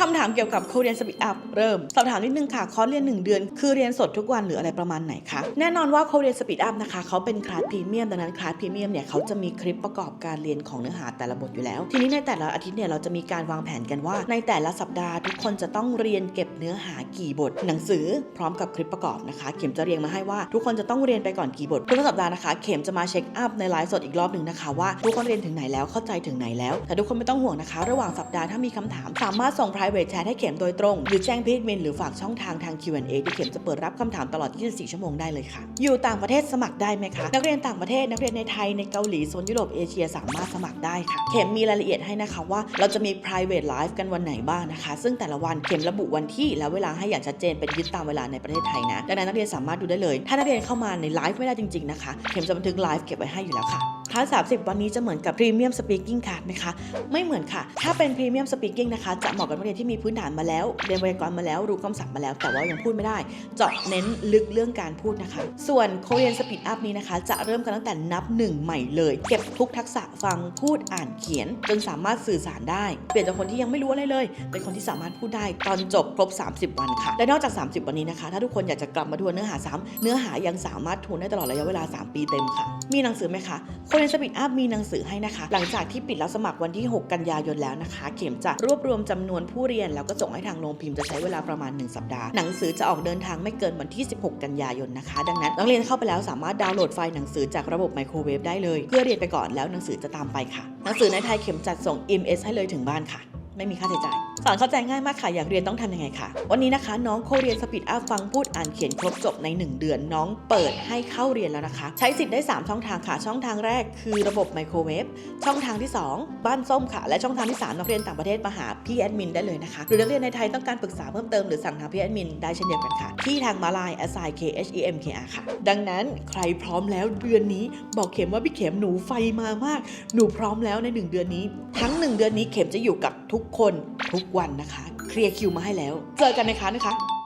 คำถามเกี่ยวกับ Korean Speed Up เริ่มสอบถามนิดนึงค่ะคอร์สเรียน 1 เดือน คือเรียนสดทุกวันหรืออะไรประมาณไหนคะแน่นอนว่า Korean Speed Up นะคะเขาเป็นคลาสพรีเมียมดังนั้นคลาสพรีเมียมเนี่ยเขาจะมีคลิปประกอบการเรียนของเนื้อหาแต่ละบทอยู่แล้ว ทีนี้ในแต่ละอาทิตย์เนี่ยเราจะมีการวางแผนกันว่า ในแต่ละสัปดาห์ทุกคนจะต้องเรียนเก็บเนื้อหากี่บท หนังสือพร้อมกับคลิปประกอบนะคะเข็มจะเรียงมาให้ว่าทุกคนจะต้องเรียนไปก่อนกี่บททุกสัปดาห์นะคะเข็มจะมาเช็คอัพในไลฟ์สดอีกรอบหนึ่งนะคะว่าทุกคนเรียนถึงไหนแล้วเข้าใจถึงไหนแล้ว แต่ทุกคนไม่ต้องห่วงนะคะ ระหว่างสัปดาห์ถ้ามีคำถามสามารถส่ง private chat ให้เข็มโดยตรง หรือแจ้งพีดมินหรือฝากช่องทางทาง Q&A ที่เข็มจะเปิดรับคำถามตลอด 24 ชั่วโมงได้เลยค่ะ อยู่ต่างประเทศสมัครได้ไหมคะ นักเรียนต่างประเทศนักเรียนในไทยในเกาหลีโซนยุโรปเอเชียสามารถสมัครได้ค่ะ เข็มมีรายละเอียดให้นะคะว่าเราจะมี private live กันวันไหนบ้างนะคะ ซึ่งแต่ละวันเข็มระบุวันที่และเวลาให้อย่างชัดเจนเป็นยึดตามเวลาในประเทศไทยนะดังนั้นนักเรียนสามารถดูได้เลย ถ้านักเรียนเข้ามาในไลฟ์ไม่ได้จริงๆนะคะ เข็มจะบันทึกไลฟ์เก็บไว้ให้อยู่แล้วค่ะ คลาส30 วันนี้จะเหมือนกับ Premium Speaking Card ไหมคะ ไม่เหมือนค่ะ ถ้าเป็น Premium Speaking นะคะ จะเหมาะกับนักเรียนที่มีพื้นฐานมาแล้ว เรียนไวยากรณ์มาแล้ว รู้คำศัพท์มาแล้ว แต่ว่ายังพูดไม่ได้ เจาะเน้นลึกเรื่องการพูดนะคะ ส่วน Korean Speed Up นี้นะคะ จะเริ่มกันตั้งแต่นับหนึ่งใหม่เลย เก็บทุกทักษะฟัง พูด อ่าน เขียน จนสามารถสื่อสารได้ เปลี่ยนจากคนที่ยังไม่รู้อะไรเลย เป็นคนที่สามารถพูดได้ ตอนจบครบ 30 วันค่ะ และนอกจาก 30 วันนี้นะคะ ถ้าทุกคนอยากจะกลับมาทวนเนื้อหาซ้ำเนื้อหายังสามารถทวนได้ตลอดระยะเวลา 3 ปีเต็มค่ะ มีหนังสือไหมคะ Korean Speed Up มีหนังสือให้นะคะ หลังจากที่ปิดรับสมัครวันที่ 6 กันยายนแล้วนะคะ เข็มจะรวบรวมจำนวนผู้เรียน แล้วก็ส่งให้ทางโรงพิมพ์จะใช้เวลาประมาณ 1 สัปดาห์ หนังสือจะออกเดินทางไม่เกินวันที่ 16 กันยายนนะคะ ดังนั้นนักเรียนเข้าไปแล้วสามารถดาวน์โหลดไฟล์หนังสือจากระบบไมโครเวฟได้เลย เพื่อเรียนไปก่อนแล้วหนังสือจะตามไปค่ะ หนังสือในไทยเข็มจัดส่ง MS ให้เลยถึงบ้านค่ะ ไม่มีค่าใช้จ่ายสอนเข้าใจง่ายมากค่ะอยากเรียนต้องทำยังไงคะวันนี้นะคะ น้องโคเรียนสปีดอัพฟังพูดอ่านเขียนครบจบใน 1 เดือน น้องเปิดให้เข้าเรียนแล้วนะคะ ใช้สิทธิ์ได้ 3 ช่องทางค่ะ ช่องทางแรกคือระบบไมโครเวฟช่องทางที่ 2 บ้านส้มค่ะ และช่องทางที่ 3 นักเรียนต่างประเทศมาหาพี่แอดมินได้เลยนะคะ หรือนักเรียนในไทยต้องการปรึกษาเพิ่มเติมหรือสั่งทางพี่แอดมินได้เช่นเดียวกันค่ะ ที่ทางมาลาย assign k h e m k r ค่ะ ดังนั้นใครพร้อมแล้วเดือนนี้บอกเข็มว่าพี่เข็มหนูไฟมามาก หนูพร้อมแล้วใน 1 เดือนนี้ ทั้ง 1 เดือนนี้เข็มจะอยู่กับทุกคนทุกวันนะคะ เคลียร์คิวมาให้แล้ว เจอกันในคลาสนะคะ